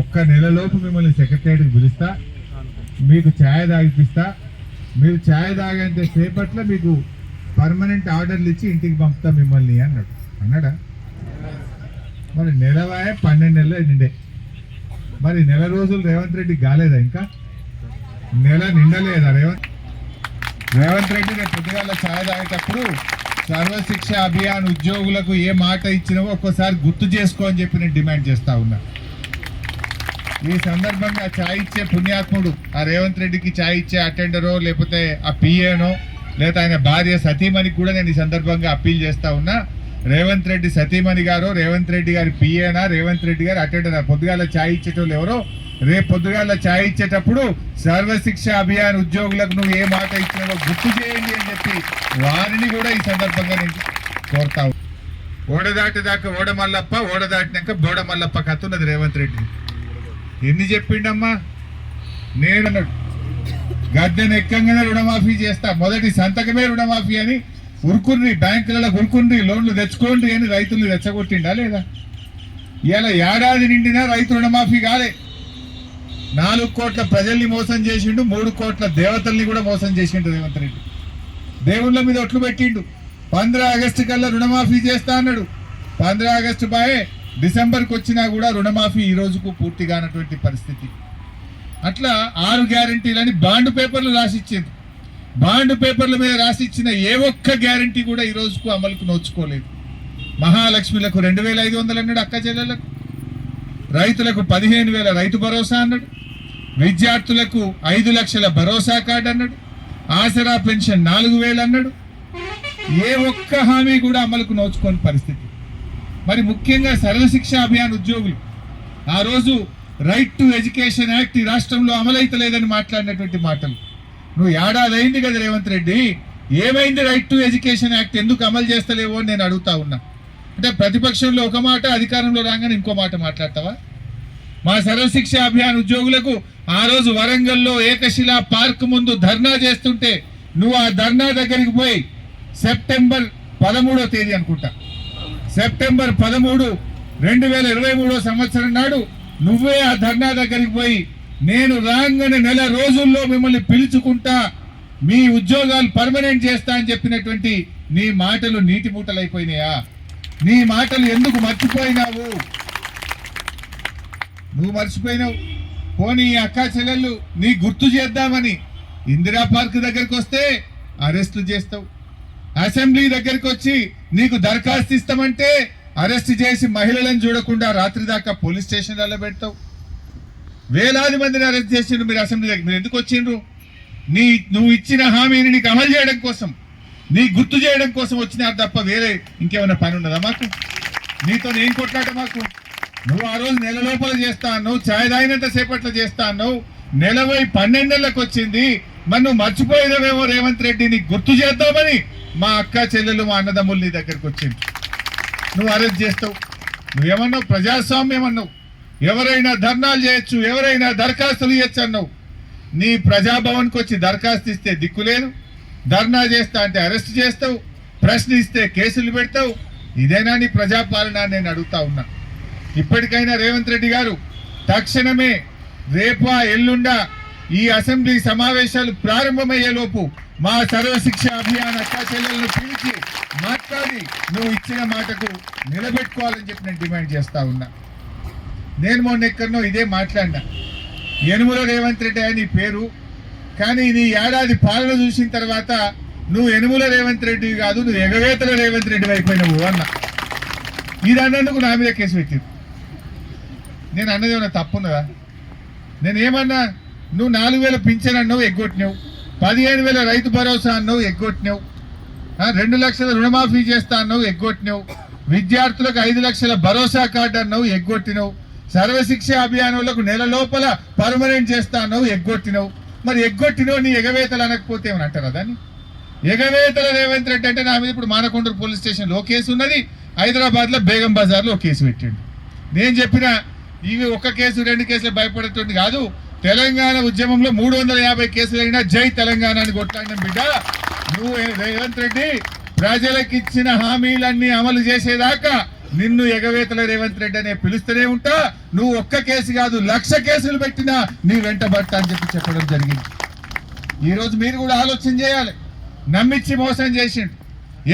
ఒక్క నెలలోపు మిమ్మల్ని సెక్రటరియట్కి పిలుస్తా మీకు ఛాయ్ తాగిపిస్తా. మీరు ఛాయ్ తాగేంత సేపట్లో మీకు పర్మనెంట్ ఆర్డర్లు ఇచ్చి ఇంటికి పంపుతా మిమ్మల్ని అన్నాడు. అన్నాడా? మరి నెలవాయ పన్నెండు నెలలు నిండే మరి నెల రోజులు రేవంత్ రెడ్డి కాలేదా ఇంకా? నెల నిండలేదా రేవంత్? రేవంత్ రెడ్డి రేపు పొద్దుగాల ఛాయ్ తాగేటప్పుడు సర్వశిక్ష అభియాన్ ఉద్యోగులకు ఏ మాట ఇచ్చినావో ఒక్కోసారి గుర్తు చేసుకో అని చెప్పి నేను డిమాండ్ చేస్తా ఉన్నా. ఈ సందర్భంగా ఛాయ్ ఇచ్చే పుణ్యాత్ముడు ఆ రేవంత్ రెడ్డికి ఛాయ్ ఇచ్చే అటెండరో లేకపోతే ఆ పిఏనో లేదా ఆయన భార్య సతీమణికి కూడా నేను ఈ సందర్భంగా అప్పీల్ చేస్తా ఉన్నా. రేవంత్ రెడ్డి సతీమణి గారు రేవంత్ రెడ్డి గారి పిఏనా రేవంత్ రెడ్డి గారు అటెండర్ పొద్దుగాల ఛాయ్ ఇచ్చేటోళ్ళు ఎవరో రేపు పొద్దుగాల ఛాయ్ ఇచ్చేటప్పుడు సర్వశిక్ష అభియాన్ ఉద్యోగులకు నువ్వు ఏ మాట ఇచ్చినావో గుర్తు చేయండి అని చెప్పి వారిని కూడా ఈ సందర్భంగా నేను కోరుతా ఓడదాటి దాకా ఓడమల్లప్ప ఓడదాటినాక బోడమల్లప్ప కథ ఉన్నది రేవంత్ రెడ్డి. ఎన్ని చెప్పిండమ్మా. నేను గడ్డను గద్దెను ఎక్కంగానే రుణమాఫీ చేస్తా. మొదటి సంతకమే రుణమాఫీ అని ఉరుకుండ్రి బ్యాంకులలో ఉరుకుండ్రి లోన్లు తెచ్చుకోండి అని రైతులు రెచ్చగొట్టిండా లేదా? ఇలా ఏడాది నిండినా రైతు రుణమాఫీ కాలే. నాలుగు కోట్ల ప్రజల్ని మోసం చేసిండు మూడు కోట్ల దేవతల్ని కూడా మోసం చేసిండు రేవంత్ రెడ్డి. దేవుళ్ళ మీద ఒట్లు పెట్టిండు. పంద్రా ఆగస్టు కల్లా రుణమాఫీ చేస్తా అన్నాడు. పంద్రా ఆగస్టు బాయే డిసెంబర్కి వచ్చినా కూడా రుణమాఫీ ఈ రోజుకు పూర్తి కానటువంటి పరిస్థితి. అట్లా ఆరు గ్యారంటీలని బాండ్ పేపర్లు రాసిచ్చింది. బాండ్ పేపర్ల మీద రాసిచ్చిన ఏ ఒక్క గ్యారంటీ కూడా ఈ రోజుకు అమలుకు నోచుకోలేదు. మహాలక్ష్మిలకు రెండు వేల ఐదు వందలు అన్నాడు అక్క చెల్లెలకు రైతులకు పదిహేను వేల రైతు భరోసా అన్నాడు. విద్యార్థులకు ఐదు లక్షల భరోసా కార్డు అన్నాడు. ఆసరా పెన్షన్ నాలుగు వేలు అన్నాడు. ఏ ఒక్క హామీ కూడా అమలుకు నోచుకోని పరిస్థితి. మరి ముఖ్యంగా సర్వశిక్ష అభియాన్ ఉద్యోగులు. ఆ రోజు రైట్ టు ఎడ్యుకేషన్ యాక్ట్ ఈ రాష్ట్రంలో అమలైతలేదని మాట్లాడినటువంటి మాటలు. నువ్వు ఏడాది అయింది కదా రేవంత్ రెడ్డి. ఏమైంది రైట్ టు ఎడ్యుకేషన్ యాక్ట్ ఎందుకు అమలు చేస్తలేవో అని నేను అడుగుతా ఉన్నా. అంటే ప్రతిపక్షంలో ఒక మాట అధికారంలో రాగానే ఇంకో మాట మాట్లాడతావా? మా సర్వశిక్ష అభియాన్ ఉద్యోగులకు ఆ రోజు వరంగల్లో ఏకశిలా పార్క్ ముందు ధర్నా చేస్తుంటే నువ్వు ఆ ధర్నా దగ్గరికి పోయి సెప్టెంబర్ పదమూడో తేదీ అనుకుంటా. సెప్టెంబర్ పదమూడు రెండు వేల ఇరవై మూడో సంవత్సరం నాడు నువ్వే ఆ ధర్నా దగ్గరికి పోయి నేను రాగానే నెల రోజుల్లో మిమ్మల్ని పిలుచుకుంటా మీ ఉద్యోగాలు పర్మనెంట్ చేస్తా అని చెప్పినటువంటి నీ మాటలు నీటి మూటలైపోయినాయా నీ మాటలు ఎందుకు మర్చిపోయినావు? నువ్వు మర్చిపోయినావు. పోనీ అక్కా చెల్లెళ్ళు నీ గుర్తు చేద్దామని ఇందిరా పార్క్ దగ్గరికి వస్తే అరెస్టులు చేస్తావు. అసెంబ్లీ దగ్గరికి వచ్చి నీకు దరఖాస్తు ఇస్తామంటే అరెస్ట్ చేసి మహిళలను చూడకుండా రాత్రి దాకా పోలీస్ స్టేషన్లలో పెడతావు. వేలాది మందిని అరెస్ట్ చేసిండ్రు మీరు అసెంబ్లీ దగ్గర మీరు ఎందుకు వచ్చిండ్రు? నీ నువ్వు ఇచ్చిన హామీని నీకు అమలు చేయడం కోసం నీ గుర్తు చేయడం కోసం వచ్చినారు తప్ప వేరే ఇంకేమైనా పని ఉన్నదా మాకు? నీతో నేను కొట్లాట మాకు? నువ్వు ఆ రోజు నెల లోపల చేస్తా అన్నావు ఛాయ్ తాగినంత సేపట్లో చేస్తా అన్నావు. నెలవై పన్నెండేళ్ళకి వచ్చింది మరి నువ్వు మర్చిపోయేదేమో రేవంత్ రెడ్డి నీకు గుర్తు చేద్దామని మా అక్క చెల్లెలు మా అన్నదమ్ములు నీ దగ్గరికి వచ్చింది నువ్వు అరెస్ట్ చేస్తావు. నువ్వేమన్నావు? ప్రజాస్వామ్యం అన్నావు. ఎవరైనా ధర్నాలు చేయొచ్చు ఎవరైనా దరఖాస్తులు ఇవ్వచ్చు అన్నావు. నీ ప్రజాభవన్కి వచ్చి దరఖాస్తు ఇస్తే దిక్కు లేదు. ధర్నా చేస్తా అంటే అరెస్ట్ చేస్తావు. ప్రశ్నిస్తే కేసులు పెడతావు. ఇదేనా నీ ప్రజాపాలన నేను అడుగుతా ఉన్నా. ఇప్పటికైనా రేవంత్ రెడ్డి గారు తక్షణమే రేపా ఎల్లుండా ఈ అసెంబ్లీ సమావేశాలు ప్రారంభమయ్యే లోపు మా సర్వశిక్ష అభియాన్ అక్కా చెల్లెలను పిలిచి మాట్లాడి నువ్వు ఇచ్చిన మాటకు నిలబెట్టుకోవాలని చెప్పి నేను డిమాండ్ చేస్తా ఉన్నా. నేను మొన్న ఎక్కడనో ఇదే మాట్లాడినా. యనుమల రేవంత్ రెడ్డి అని పేరు కానీ నీ ఏడాది పాలన చూసిన తర్వాత నువ్వు యనుమల రేవంత్ రెడ్డి కాదు నువ్వు ఎగవేతల రేవంత్ రెడ్డి అయిపోయినావు అన్న. ఇది అన్నందుకు నా మీద కేసు పెట్టింది. నేను అన్నది ఏమన్నా తప్పున్నదా? నేను ఏమన్నా నువ్వు నాలుగు వేల పింఛన్ అన్నావు ఎగ్గొట్టినావు. పదిహేను వేల రైతు భరోసా అన్నావు ఎగ్గొట్టినావు. రెండు లక్షల రుణమాఫీ చేస్తా అన్నావు ఎగ్గొట్టినావు. విద్యార్థులకు ఐదు లక్షల భరోసా కార్డు అన్నావు ఎగ్గొట్టినావు. సర్వశిక్ష అభియానంలకు నెల లోపల పర్మనెంట్ చేస్తా అన్నావు ఎగ్గొట్టినావు. మరి ఎగ్గొట్టినావు నీ ఎగవేతలు అనకపోతే ఏమని అంటారా దాన్ని? ఎగవేతల రేవంత్ రెడ్డి అంటే నా మీద ఇప్పుడు మానకొండూరు పోలీస్ స్టేషన్లో కేసు ఉన్నది హైదరాబాద్లో బేగం బజార్లో ఒక కేసు పెట్టిండు. నేను చెప్పిన ఇవి ఒక్క కేసు రెండు కేసులు భయపడేటువంటి కాదు తెలంగాణ ఉద్యమంలో మూడు వందల యాభై కేసులు అయినా జై తెలంగాణ అని కొట్లాడిన బిడ్డ. నువ్వు రేవంత్ రెడ్డి ప్రజలకు ఇచ్చిన హామీలన్నీ అమలు చేసేదాకా నిన్ను ఎగవేతల రేవంత్ రెడ్డి అనే పిలుస్తూనే ఉంటా. నువ్వు ఒక్క కేసు కాదు లక్ష కేసులు పెట్టినా నీ వెంట పడతా అని చెప్పి చెప్పడం జరిగింది. ఈ రోజు మీరు కూడా ఆలోచన చేయాలి. నమ్మించి మోసం చేసిండు.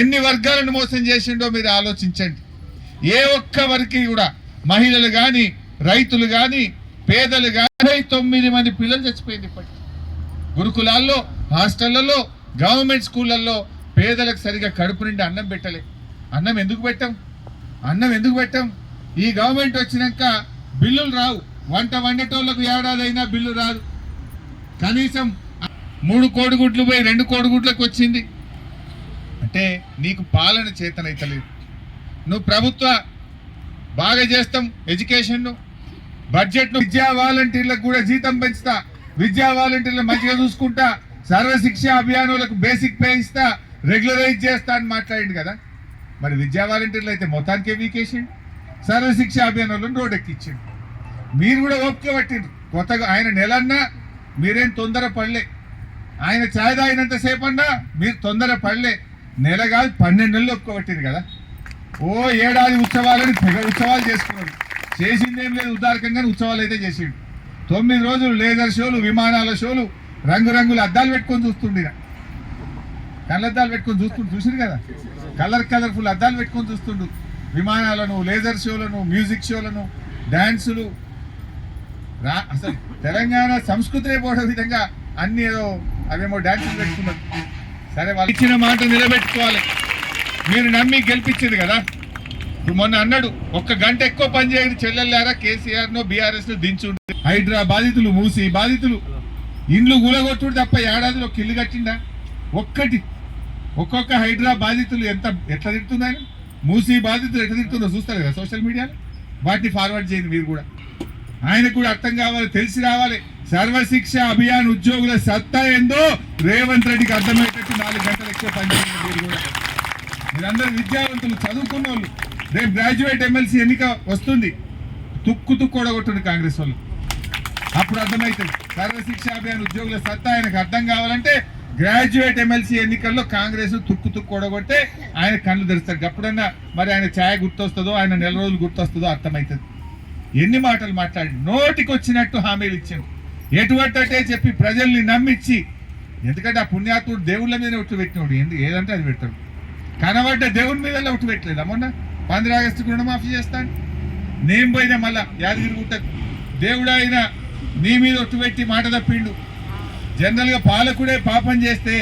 ఎన్ని వర్గాలను మోసం చేసిండో మీరు ఆలోచించండి. ఏ ఒక్క వరకు కూడా మహిళలు కానీ రైతులు కానీ పేదలు కానీ తొమ్మిది మంది పిల్లలు చచ్చిపోయింది ఇప్పటికి. గురుకులాల్లో హాస్టళ్ళలో గవర్నమెంట్ స్కూళ్ళల్లో పేదలకు సరిగా కడుపు నిండి అన్నం పెట్టలే. అన్నం ఎందుకు పెట్టాం? అన్నం ఎందుకు పెట్టాం? ఈ గవర్నమెంట్ వచ్చినాక బిల్లులు రావు. వంట వండటోళ్ళకు ఏడాది అయినా బిల్లు రాదు. కనీసం మూడు కోడిగుడ్లు పోయి రెండు కోడిగుడ్లకు వచ్చింది. అంటే నీకు పాలన చేతనైతలేదు. నువ్వు ప్రభుత్వ బాగా చేస్తాం ఎడ్యుకేషన్ను బడ్జెట్ విద్యా వాలంటీర్లకు కూడా జీతం పెంచుతా విద్యా వాలంటీర్లు మంచిగా చూసుకుంటా సర్వశిక్ష అభియానులకు బేసిక్ పే ఇస్తా రెగ్యులరైజ్ చేస్తా అని మాట్లాడింది కదా. మరి విద్యా వాలంటీర్లు అయితే మొత్తానికి వీకేసిండు? సర్వశిక్ష అభియానంలో రోడ్ ఎక్కించిండు మీరు కూడా ఓపిక పట్టిండ్రు. కొత్తగా ఆయన నెలన్నా మీరేం తొందర పడలే. ఆయన ఛాయ్ తాగినంత అన్నా మీరు తొందర పడలే. నెల కాదు పన్నెండు నెలలు ఒప్పుకోబట్టింది కదా. ఓ ఏడాది ఉత్సవాలని తెగ ఉత్సవాలు చేసుకున్నారు. చేసింది ఏం లేదు ఉదారకంగానే ఉత్సవాలు అయితే చేసిండు. తొమ్మిది రోజులు లేజర్ షోలు విమానాల షోలు రంగురంగుల అద్దాలు పెట్టుకొని చూస్తుండే కళ్ళద్దాలు పెట్టుకొని చూస్తుండు చూసిండు కదా? కలర్ కలర్ఫుల్ అద్దాలు పెట్టుకొని చూస్తుండు. విమానాలను లేజర్ షోలను మ్యూజిక్ షోలను డ్యాన్సులు రా అసలు తెలంగాణ సంస్కృతినే పోవడం విధంగా అన్ని ఏదో అవేమో డ్యాన్సులు పెట్టుకున్నారు. సరే వాళ్ళు ఇచ్చిన మాట నిలబెట్టుకోవాలి. మీరు నమ్మి గెలిపించింది కదా? మొన్న అన్నాడు ఒక్క గంట ఎక్కువ పనిచేయని చెల్లెళ్ళారా కేసీఆర్ నో బీఆర్ఎస్ను దించుంటే. హైడ్రా బాధితులు మూసి బాధితులు. ఇండ్లు గూలగొట్టుడు తప్ప ఏడాదిలో ఒక ఇల్లు కట్టిండా? ఒక్కటి. ఒక్కొక్క హైడ్రా బాధితులు ఎంత ఎట్లా తిడుతున్నారు మూసి బాధితులు ఎట్లా తిడుతుందో చూస్తారు కదా సోషల్ మీడియాలో? వాటిని ఫార్వర్డ్ చేయండి మీరు కూడా. ఆయనకు కూడా అర్థం కావాలి తెలిసి రావాలి. సర్వశిక్ష అభియాన్ ఉద్యోగుల సత్తా ఏందో రేవంత్ రెడ్డికి అర్థమయ్యేటట్టు నాలుగు గంటలు ఎక్కువ పనిచేయండి మీరు కూడా. మీరందరూ విద్యావంతులు చదువుకున్న వాళ్ళు రేపు గ్రాడ్యుయేట్ ఎమ్మెల్సీ ఎన్నిక వస్తుంది. తుక్కు తుక్కు కాంగ్రెస్ వాళ్ళు. అప్పుడు అర్థమవుతుంది. సర్వశిక్ష అభియాన్ ఉద్యోగుల సత్తా ఆయనకు అర్థం కావాలంటే గ్రాడ్యుయేట్ ఎమ్మెల్సీ ఎన్నికల్లో కాంగ్రెస్ తుక్కు తుక్కు ఓడగొట్టే ఆయన కళ్ళు తెరుస్తారు అప్పుడన్నా మరి ఆయన ఛాయ గుర్తొస్తుందో ఆయన నెల రోజులు గుర్తొస్తుందో అర్థమవుతుంది. ఎన్ని మాటలు మాట్లాడి నోటికి వచ్చినట్టు హామీలు ఇచ్చాడు. ఎటువంటి అంటే చెప్పి ప్రజల్ని నమ్మించి ఎందుకంటే ఆ పుణ్యాత్ముడు దేవుళ్ళ మీద ఒట్టు పెట్టినోడు. ఎందుకు ఏదంటే అది పెడతాడు. కనబడ్డ దేవుని మీద ఒట్టు పెట్టలేదు మొన్న? పంద్ర ఆగస్టు రుణమాఫీ చేస్తాను నేను పోయినా మళ్ళా యాదగిరి గుట్టకు. దేవుడు ఆయన నీ మీద ఒట్టు పెట్టి మాట తప్పిండు. జనరల్గా పాలకుడే పాపం చేస్తే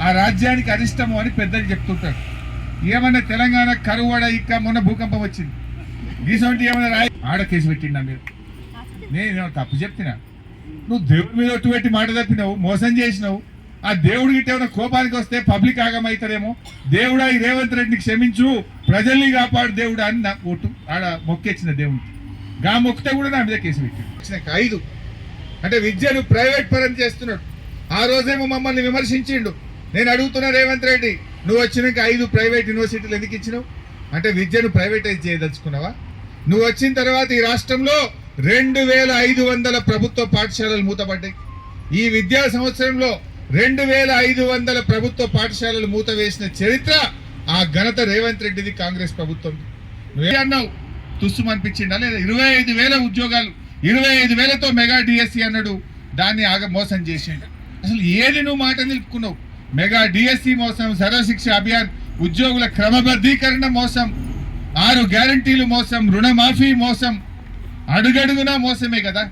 ఆ రాజ్యానికి అరిష్టము అని పెద్దలు చెప్తుంటారు. ఏమన్నా తెలంగాణ కరువడ ఇక్క మొన్న భూకంపం వచ్చింది. గీసొంటి ఏమైనా రాయి? ఆడ కేసు పెట్టిండా మీరు? నేను తప్పు చెప్తున్నా నువ్వు దేవుడి మీద ఒట్టు పెట్టి మాట తప్పినావు మోసం చేసినావు. ఆ దేవుడి ఏమైనా కోపానికి వస్తే పబ్లిక్ ఆగమవుతారేమో దేవుడా ఈ రేవంత్ రెడ్డిని క్షమించు. ప్రజల్ని కాపాడు దేవుడా అని నా ఓటు ఆడ మొక్కేచ్చిన దేవుడికి గా మొక్కితే కూడా నా మీద కేసు పెట్టాడు. ఐదు అంటే విద్యను ప్రైవేట్ పరం చేస్తున్నాడు. ఆ రోజేమో మమ్మల్ని విమర్శించిండు. నేను అడుగుతున్నా రేవంత్ రెడ్డి నువ్వు వచ్చినాక ఐదు ప్రైవేట్ యూనివర్సిటీలు ఎందుకు ఇచ్చినావు? అంటే విద్యను ప్రైవేటైజ్ చేయదలుచుకున్నావా? నువ్వు వచ్చిన తర్వాత ఈ రాష్ట్రంలో రెండు వేల ఐదు వందల ప్రభుత్వ పాఠశాలలు మూతపడ్డాయి. ఈ విద్యా సంవత్సరంలో రెండు వేల ఐదు వందల ప్రభుత్వ పాఠశాలలు మూత వేసిన చరిత్ర ఆ ఘనత రేవంత్ రెడ్డిది కాంగ్రెస్ ప్రభుత్వం. అన్నావు? తుస్సు అనిపించిందా? లేదా ఇరవై ఐదు వేల ఉద్యోగాలు ఇరవై ఐదు వేలతో మెగా డిఎస్సి అన్నాడు దాన్ని ఆగ మోసం చేసిండు. అసలు ఏది నువ్వు మాట నిలుపుకున్నావు? మెగా డిఎస్సి మోసం సర్వశిక్ష అభియాన్ ఉద్యోగుల క్రమబద్ధీకరణ మోసం ఆరు గ్యారంటీలు మోసం రుణమాఫీ మోసం అడుగడుగునా మోసమే కదా?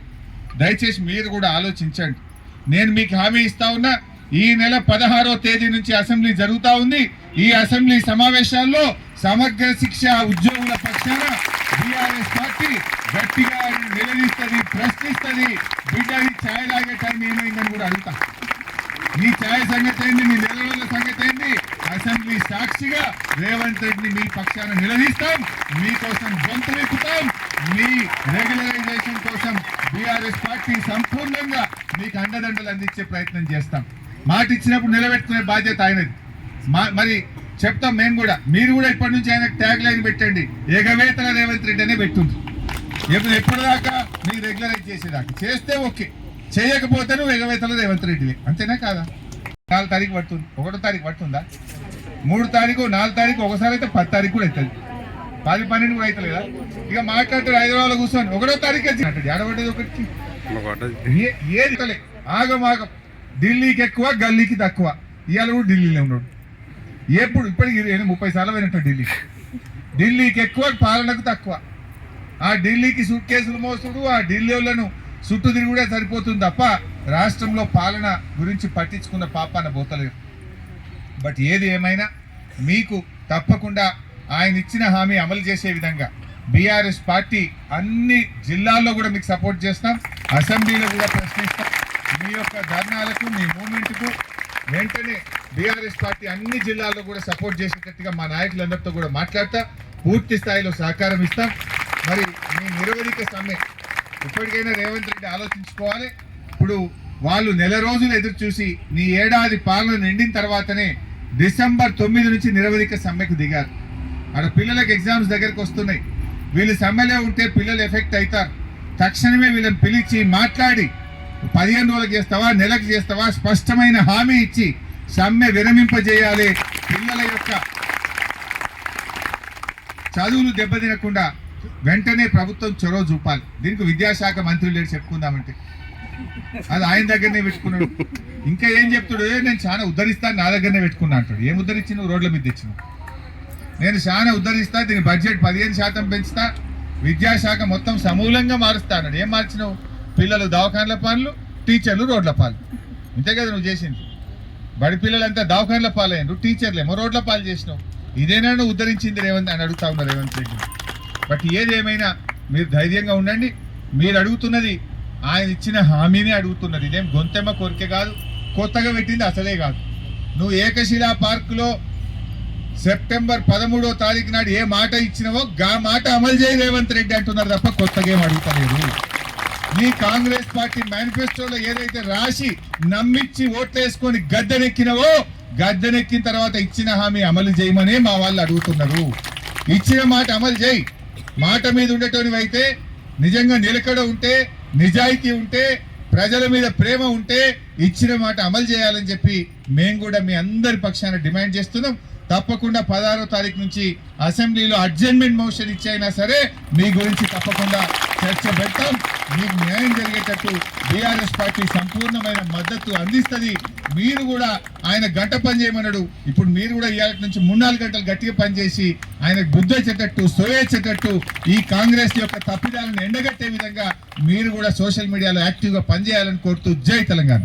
దయచేసి మీరు కూడా ఆలోచించండి. నేను మీకు హామీ ఇస్తా ఉన్నా ఈ నెల పదహారో తేదీ నుంచి అసెంబ్లీ జరుగుతా ఉంది. ఈ అసెంబ్లీ సమావేశాల్లో సమగ్ర శిక్ష ఉద్యోగుల పక్షాన బీఆర్ఎస్ పార్టీ గట్టిగా నిలదీస్తుంది ప్రశ్నిస్తుంది. బిడ్డ ఈ ఛాయ్ లాగే టైం ఏమైందని కూడా అడుగుతా. నీ ఛాయ్ సంగతి అయింది నీ నెల రోజుల సంగతి అయింది అసెంబ్లీ సాక్షిగా రేవంత్ రెడ్డిని మీ పక్షాన నిలదీస్తాం. మీకోసం గొంతు వెతుకుతాం మీ రెగ్యులరైజేషన్ కోసం బీఆర్ఎస్ పార్టీ సంపూర్ణంగా మీకు అండదండలు అందించే ప్రయత్నం చేస్తాం. మాట ఇచ్చినప్పుడు నిలబెట్టుకునే బాధ్యత ఆయనది. మా- మరి చెప్తాం మేము కూడా. మీరు కూడా ఇప్పటి నుంచి ఆయనకు ట్యాగ్ లైన్ పెట్టండి. ఎగవేతల రేవంత్ రెడ్డి అనే పెట్టుంది ఎప్పుడు ఎప్పటిదాకా మీరు రెగ్యులరైజ్ చేసేదాకా. చేస్తే ఓకే. చేయకపోతే నువ్వు ఎగవేతల రేవంత్ రెడ్డివి. అంతేనా కాదా? నాలుగు తారీఖు పడుతుంది. ఒకటో తారీఖు పడుతుందా? మూడు తారీఖు నాలుగు తారీఖు ఒకసారి అయితే పది తారీఖు కూడా అవుతుంది. పది పన్నెండు కూడా అవుతలేదా ఇక మాట్లాడతాడు హైదరాబాద్లో కూర్చొని ఒకటో తారీఖు వచ్చినట్టు ఎడబడ్డది ఒకటి? ఏది తలే ఆగం ఆగం. ఢిల్లీకి ఎక్కువ గల్లీకి తక్కువ. ఇవాళ కూడా ఢిల్లీలో ఉన్నాడు. ఎప్పుడు? ఇప్పటికి ముప్పై సార్లు పోయినట్టు ఢిల్లీకి. ఢిల్లీకి ఎక్కువ పాలనకు తక్కువ. ఆ ఢిల్లీకి సూట్ కేసులు మోసుడు ఆ ఢిల్లీ వాళ్ళను చుట్టూ తిరుగుడే సరిపోతుంది తప్ప రాష్ట్రంలో పాలన గురించి పట్టించుకున్న పాపాన పోతలేదు. బట్ ఏది ఏమైనా మీకు తప్పకుండా ఆయన ఇచ్చిన హామీ అమలు చేసే విధంగా బీఆర్ఎస్ పార్టీ అన్ని జిల్లాల్లో కూడా మీకు సపోర్ట్ చేస్తాం. అసెంబ్లీలో కూడా ప్రశ్నిస్తాం. మీ యొక్క ధర్నాలకు మీ మూమెంట్కు వెంటనే బీఆర్ఎస్ పార్టీ అన్ని జిల్లాల్లో కూడా సపోర్ట్ చేసేటట్టుగా మా నాయకులందరితో కూడా మాట్లాడతా పూర్తి స్థాయిలో సహకారం ఇస్తాం. మరి మీ నిరవధిక సమ్మె ఇప్పటికైనా రేవంత్ రెడ్డి ఆలోచించుకోవాలి. ఇప్పుడు వాళ్ళు నెల రోజులు ఎదురు చూసి నీ ఏడాది పాలన నిండిన తర్వాతనే డిసెంబర్ తొమ్మిది నుంచి నిరవధిక సమ్మెకు దిగారు. అక్కడ పిల్లలకు ఎగ్జామ్స్ దగ్గరికి వస్తున్నాయి. వీళ్ళు సమ్మెలో ఉంటే పిల్లలు ఎఫెక్ట్ అవుతారు. తక్షణమే వీళ్ళని పిలిచి మాట్లాడి పదిహేను రోజులకు చేస్తావా నెలకు చేస్తావా స్పష్టమైన హామీ ఇచ్చి సమ్మె విరమింపజేయాలి. పిల్లల యొక్క చదువులు దెబ్బతినకుండా వెంటనే ప్రభుత్వం చొరవ చూపాలి. దీనికి విద్యాశాఖ మంత్రి లేడు చెప్పుకుందామంటే. అది ఆయన దగ్గరనే పెట్టుకున్నాడు. ఇంకా ఏం చెప్తాడు? నేను చాలా ఉద్ధరిస్తాను నా దగ్గరనే పెట్టుకున్నా అంటాడు. ఏం ఉద్ధరించినావు? రోడ్ల మీద తెచ్చినావు. నేను చాలా ఉద్ధరిస్తా దీని బడ్జెట్ పదిహేను శాతం పెంచుతా విద్యాశాఖ మొత్తం సమూలంగా మారుస్తా అన్నాడు. ఏం మార్చినావు? పిల్లలు దవాఖాన్ల పాలు టీచర్లు రోడ్ల పాలు. ఇంతే కదా నువ్వు చేసింది. బడి పిల్లలంతా దవాఖాన్ల పాలయ్యారు టీచర్లేమో రోడ్ల పాలు చేసినావు. ఇదేనా నువ్వు ఉద్ధరించింది రేవంత్ అని అడుగుతా ఉన్నా రేవంత్ రెడ్డి. బట్ ఏదేమైనా మీరు ధైర్యంగా ఉండండి. మీరు అడుగుతున్నది ఆయన ఇచ్చిన హామీనే అడుగుతున్నది. ఇదేం గొంతెమ్మ కోరిక కాదు కొత్తగా పెట్టింది అసలే కాదు. నువ్వు ఏకశిలా పార్కులో సెప్టెంబర్ పదమూడో తారీఖు నాడు ఏ మాట ఇచ్చినవో గా మాట అమలు చేయి రేవంత్ రెడ్డి అంటున్నారు తప్ప కొత్తగా అడుగుతలేదు. మీ కాంగ్రెస్ పార్టీ మేనిఫెస్టోలో ఏదైతే రాసి నమ్మిచ్చి ఓట్లేసుకొని గద్దెనెక్కినవో గద్దెనెక్కిన తర్వాత ఇచ్చిన హామీ అమలు చేయమనే మా వాళ్ళు అడుగుతున్నారు. ఇచ్చిన మాట అమలు చేయి. మాట మీద ఉండేటోనివైతే నిజంగా నిలకడ ఉంటే నిజాయితీ ఉంటే ప్రజల మీద ప్రేమ ఉంటే ఇచ్చిన మాట అమలు చేయాలని చెప్పి మేము కూడా మీ అందరి పక్షాన డిమాండ్ చేస్తున్నాం. తప్పకుండా పదహారో తారీఖు నుంచి అసెంబ్లీలో అడ్జెంట్మెంట్ మోషన్ ఇచ్చైనా సరే మీ గురించి తప్పకుండా చర్చ పెడతాం. మీకు న్యాయం జరిగేటట్టు బీఆర్ఎస్ పార్టీ సంపూర్ణమైన మద్దతు అందిస్తుంది. మీరు కూడా ఆయన గంట పని చేయమన్నాడు. ఇప్పుడు మీరు కూడా ఇవాళ నుంచి మూడు నాలుగు గంటలు గట్టిగా పనిచేసి ఆయన బుద్ధి సోయేచ్చేటట్టు ఈ కాంగ్రెస్ యొక్క తప్పిదాలను ఎండగట్టే విధంగా మీరు కూడా సోషల్ మీడియాలో యాక్టివ్గా పనిచేయాలని కోరుతూ జై తెలంగాణ.